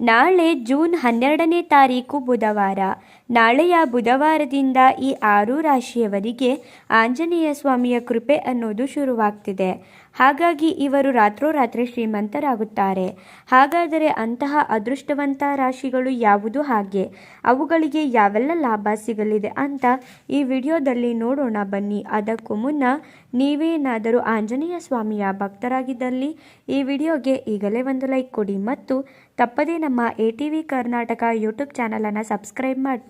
ನಾಳೆ ಜೂನ್ ಹನ್ನೆರಡನೇ ತಾರೀಕು ಬುಧವಾರ. ನಾಳೆಯ ಬುಧವಾರದಿಂದ ಈ ಆರು ರಾಶಿಯವರಿಗೆ ಆಂಜನೇಯ ಸ್ವಾಮಿಯ ಕೃಪೆ ಅನ್ನೋದು ಶುರುವಾಗ್ತಿದೆ. ಹಾಗಾಗಿ ಇವರು ರಾತ್ರೋರಾತ್ರಿ ಶ್ರೀಮಂತರಾಗುತ್ತಾರೆ. ಹಾಗಾದರೆ ಅಂತಹ ಅದೃಷ್ಟವಂತ ರಾಶಿಗಳು ಯಾವುದು ಹಾಗೆ? ಅವುಗಳಿಗೆ ಯಾವೆಲ್ಲ ಲಾಭ ಸಿಗಲಿದೆ ಅಂತ ಈ ವಿಡಿಯೋದಲ್ಲಿ ನೋಡೋಣ ಬನ್ನಿ. ಅದಕ್ಕೂ ಮುನ್ನ ನೀವೇನಾದರೂ ಆಂಜನೇಯ ಸ್ವಾಮಿಯ ಭಕ್ತರಾಗಿದ್ದಲ್ಲಿ ಈ ವಿಡಿಯೋಗೆ ಈಗಲೇ ಒಂದು ಲೈಕ್ ಕೊಡಿ ಮತ್ತು ತಪ್ಪದೇ ನಮ್ಮ A T V Karnataka YouTube ಚಾನಲನ್ನು ಸಬ್ಸ್ಕ್ರೈಬ್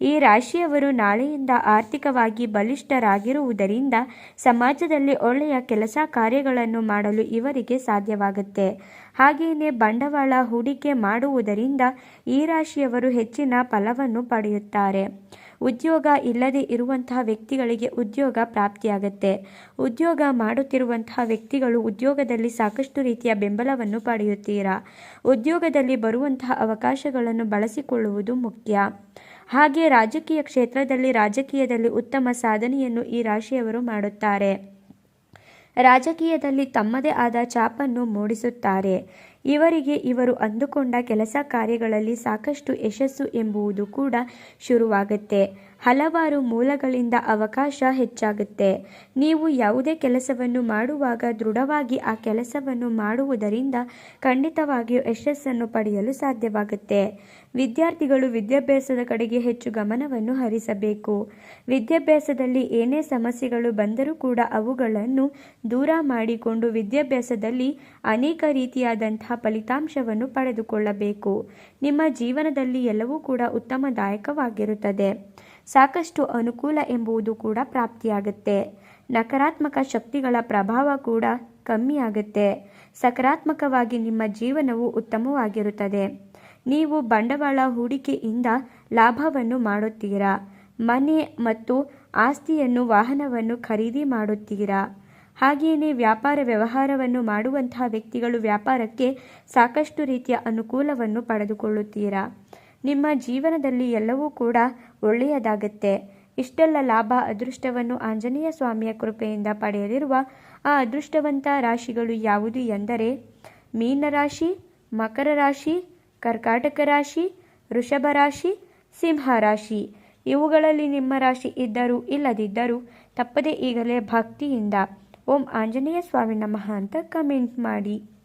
ಈ ರಾಶಿಯವರು ನಾಳೆಯಿಂದ ಆರ್ಥಿಕವಾಗಿ ಬಲಿಷ್ಠರಾಗಿರುವುದರಿಂದ ಸಮಾಜದಲ್ಲಿ ಒಳ್ಳೆಯ ಕೆಲಸ ಕಾರ್ಯಗಳನ್ನು ಮಾಡಲು ಇವರಿಗೆ ಸಾಧ್ಯವಾಗುತ್ತೆ. ಹಾಗೆಯೇ ಬಂಡವಾಳ ಹೂಡಿಕೆ ಮಾಡುವುದರಿಂದ ಈ ರಾಶಿಯವರು ಹೆಚ್ಚಿನ ಫಲವನ್ನು ಪಡೆಯುತ್ತಾರೆ. ಉದ್ಯೋಗ ಇಲ್ಲದೆ ಇರುವಂತಹ ವ್ಯಕ್ತಿಗಳಿಗೆ ಉದ್ಯೋಗ ಪ್ರಾಪ್ತಿಯಾಗುತ್ತೆ. ಉದ್ಯೋಗ ಮಾಡುತ್ತಿರುವಂತಹ ವ್ಯಕ್ತಿಗಳು ಉದ್ಯೋಗದಲ್ಲಿ ಸಾಕಷ್ಟು ರೀತಿಯ ಬೆಂಬಲವನ್ನು ಪಡೆಯುತ್ತೀರಾ? ಉದ್ಯೋಗದಲ್ಲಿ ಬರುವಂತಹ ಅವಕಾಶಗಳನ್ನು ಬಳಸಿಕೊಳ್ಳುವುದು ಮುಖ್ಯ. ಹಾಗೆ ರಾಜಕೀಯ ಕ್ಷೇತ್ರದಲ್ಲಿ ರಾಜಕೀಯದಲ್ಲಿ ಉತ್ತಮ ಸಾಧನೆಯನ್ನು ಈ ರಾಶಿಯವರು ಮಾಡುತ್ತಾರೆ. ರಾಜಕೀಯದಲ್ಲಿ ತಮ್ಮದೇ ಆದ ಛಾಪನ್ನು ಮೂಡಿಸುತ್ತಾರೆ. ಇವರಿಗೆ ಇವರು ಅಂದುಕೊಂಡ ಕೆಲಸ ಕಾರ್ಯಗಳಲ್ಲಿ ಸಾಕಷ್ಟು ಯಶಸ್ಸು ಎಂಬುದು ಕೂಡ ಶುರುವಾಗುತ್ತೆ. ಹಲವಾರು ಮೂಲಗಳಿಂದ ಅವಕಾಶ ಹೆಚ್ಚಾಗುತ್ತೆ. ನೀವು ಯಾವುದೇ ಕೆಲಸವನ್ನು ಮಾಡುವಾಗ ದೃಢವಾಗಿ ಆ ಕೆಲಸವನ್ನು ಮಾಡುವುದರಿಂದ ಖಂಡಿತವಾಗಿಯೂ ಯಶಸ್ಸನ್ನು ಪಡೆಯಲು ಸಾಧ್ಯವಾಗುತ್ತೆ. ವಿದ್ಯಾರ್ಥಿಗಳು ವಿದ್ಯಾಭ್ಯಾಸದ ಕಡೆಗೆ ಹೆಚ್ಚು ಗಮನವನ್ನು ಹರಿಸಬೇಕು. ವಿದ್ಯಾಭ್ಯಾಸದಲ್ಲಿ ಏನೇ ಸಮಸ್ಯೆಗಳು ಬಂದರೂ ಕೂಡ ಅವುಗಳನ್ನು ದೂರ ಮಾಡಿಕೊಂಡು ವಿದ್ಯಾಭ್ಯಾಸದಲ್ಲಿ ಅನೇಕ ರೀತಿಯಾದಂತಹ ಫಲಿತಾಂಶವನ್ನು ಪಡೆದುಕೊಳ್ಳಬೇಕು. ನಿಮ್ಮ ಜೀವನದಲ್ಲಿ ಎಲ್ಲವೂ ಕೂಡ ಉತ್ತಮದಾಯಕವಾಗಿರುತ್ತದೆ. ಸಾಕಷ್ಟು ಅನುಕೂಲ ಎಂಬುದು ಕೂಡ ಪ್ರಾಪ್ತಿಯಾಗುತ್ತೆ. ನಕಾರಾತ್ಮಕ ಶಕ್ತಿಗಳ ಪ್ರಭಾವ ಕೂಡ ಕಮ್ಮಿಯಾಗುತ್ತೆ. ಸಕಾರಾತ್ಮಕವಾಗಿ ನಿಮ್ಮ ಜೀವನವು ಉತ್ತಮವಾಗಿರುತ್ತದೆ. ನೀವು ಬಂಡವಾಳ ಹೂಡಿಕೆಯಿಂದ ಲಾಭವನ್ನು ಮಾಡುತ್ತೀರಾ? ಮನೆ ಮತ್ತು ಆಸ್ತಿಯನ್ನು ವಾಹನವನ್ನು ಖರೀದಿ ಮಾಡುತ್ತೀರಾ? ಹಾಗೆಯೇ ವ್ಯಾಪಾರ ವ್ಯವಹಾರವನ್ನು ಮಾಡುವಂತಹ ವ್ಯಕ್ತಿಗಳು ವ್ಯಾಪಾರಕ್ಕೆ ಸಾಕಷ್ಟು ರೀತಿಯ ಅನುಕೂಲವನ್ನು ಪಡೆದುಕೊಳ್ಳುತ್ತೀರಾ? ನಿಮ್ಮ ಜೀವನದಲ್ಲಿ ಎಲ್ಲವೂ ಕೂಡ ಒಳ್ಳೆಯದಾಗುತ್ತೆ. ಇಷ್ಟೆಲ್ಲ ಲಾಭ, ಅದೃಷ್ಟವನ್ನು ಆಂಜನೇಯ ಸ್ವಾಮಿಯ ಕೃಪೆಯಿಂದ ಪಡೆಯಲಿರುವ ಆ ಅದೃಷ್ಟವಂತ ರಾಶಿಗಳು ಯಾವುದು ಎಂದರೆ ಮೀನರಾಶಿ ಮಕರ ರಾಶಿ, ಕರ್ಕಾಟಕ ರಾಶಿ, ವೃಷಭ ರಾಶಿ, ಸಿಂಹ ರಾಶಿ. ಇವುಗಳಲ್ಲಿ ನಿಮ್ಮ ರಾಶಿ ಇದ್ದರೂ ಇಲ್ಲದಿದ್ದರೂ ತಪ್ಪದೇ ಈಗಲೇ ಭಕ್ತಿಯಿಂದ ಓಂ ಆಂಜನೇಯ ಸ್ವಾಮಿ ನಮಃ ಅಂತ ಕಮೆಂಟ್ ಮಾಡಿ.